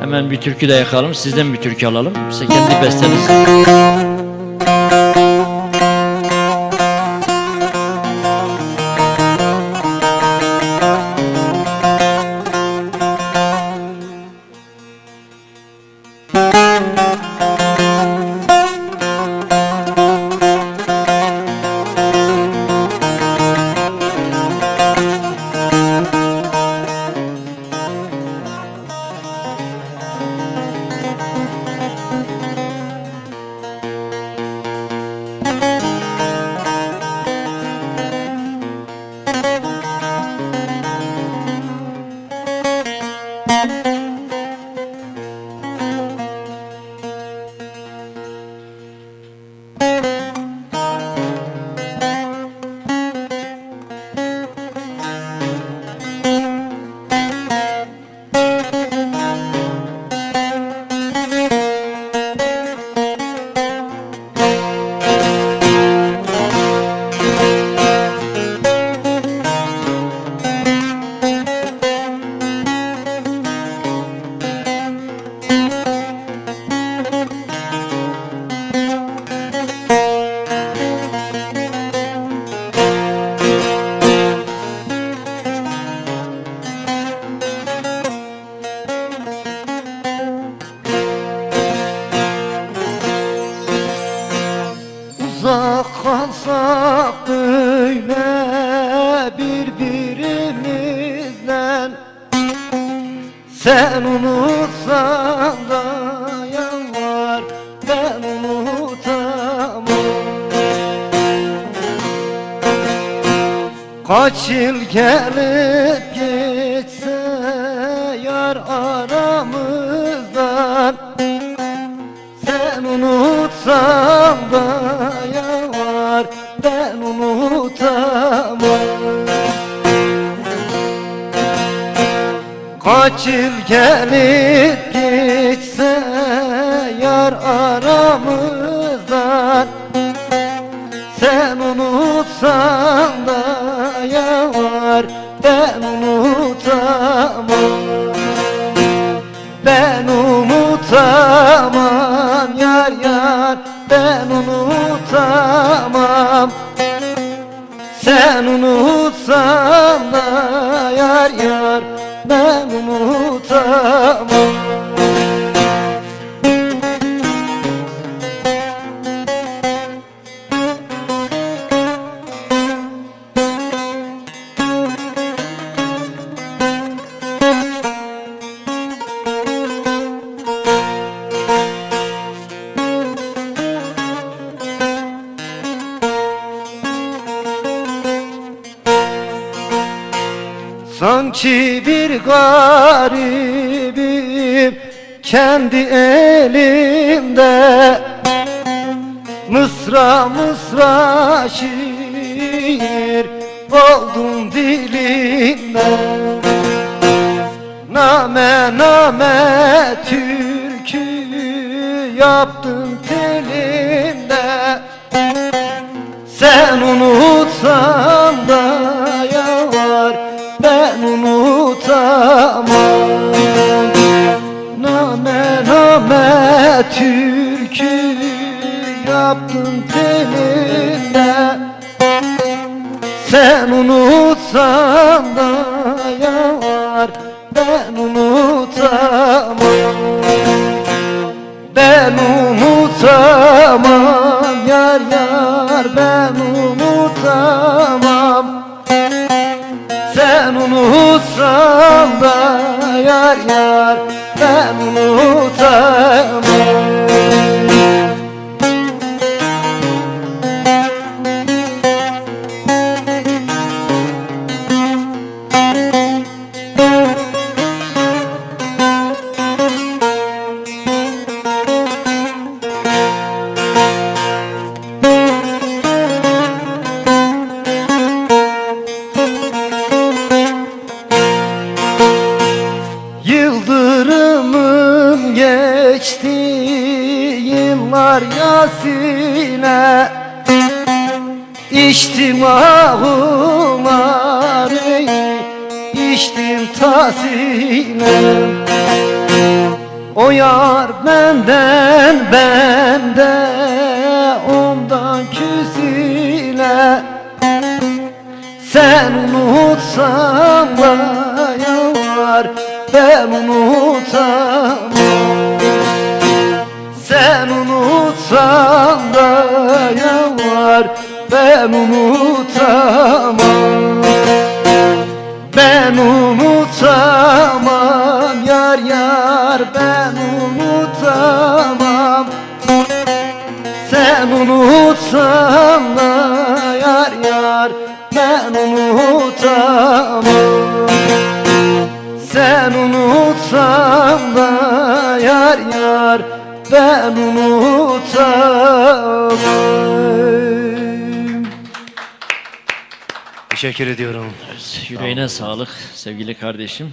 Hemen bir türkü de yakalım. Sizden bir türkü alalım. Size kendi besteniz. Sen unutsan da yalvar ben unutamam. Kaç yıl gelip geçse yar aramızdan sen unutsan da Yıl gelip geçse yar aramızdan. Sen unutsan da yar ben unutamam. Ben unutamam yar yar ben unutamam. Sen unutsan da yar yar ben unutamam Sanki bir garibim kendi elimde Mısra mısra şiir oldum dilimde Name name türkü yaptım telimde sen unutsan da türkü yaptım teninde Sen unutsan da yar ben unutamam. Ben unutamam yar yar ben unutamam. Sen unutsan da yar yar ben unutamam yıllar yasine İçtim ahıları içtim tasine O yar benden bende ondan küsile. Sen unutsan da yar ben unutamam Sen unutsan da yar ben unutamam. Ben unutamam. Yar yar ben unutamam. Sen unutsan da yar yar ben unutamam. Sen unutsan ben unutamam Teşekkür ediyorum. Yüreğine sağlık sevgili kardeşim.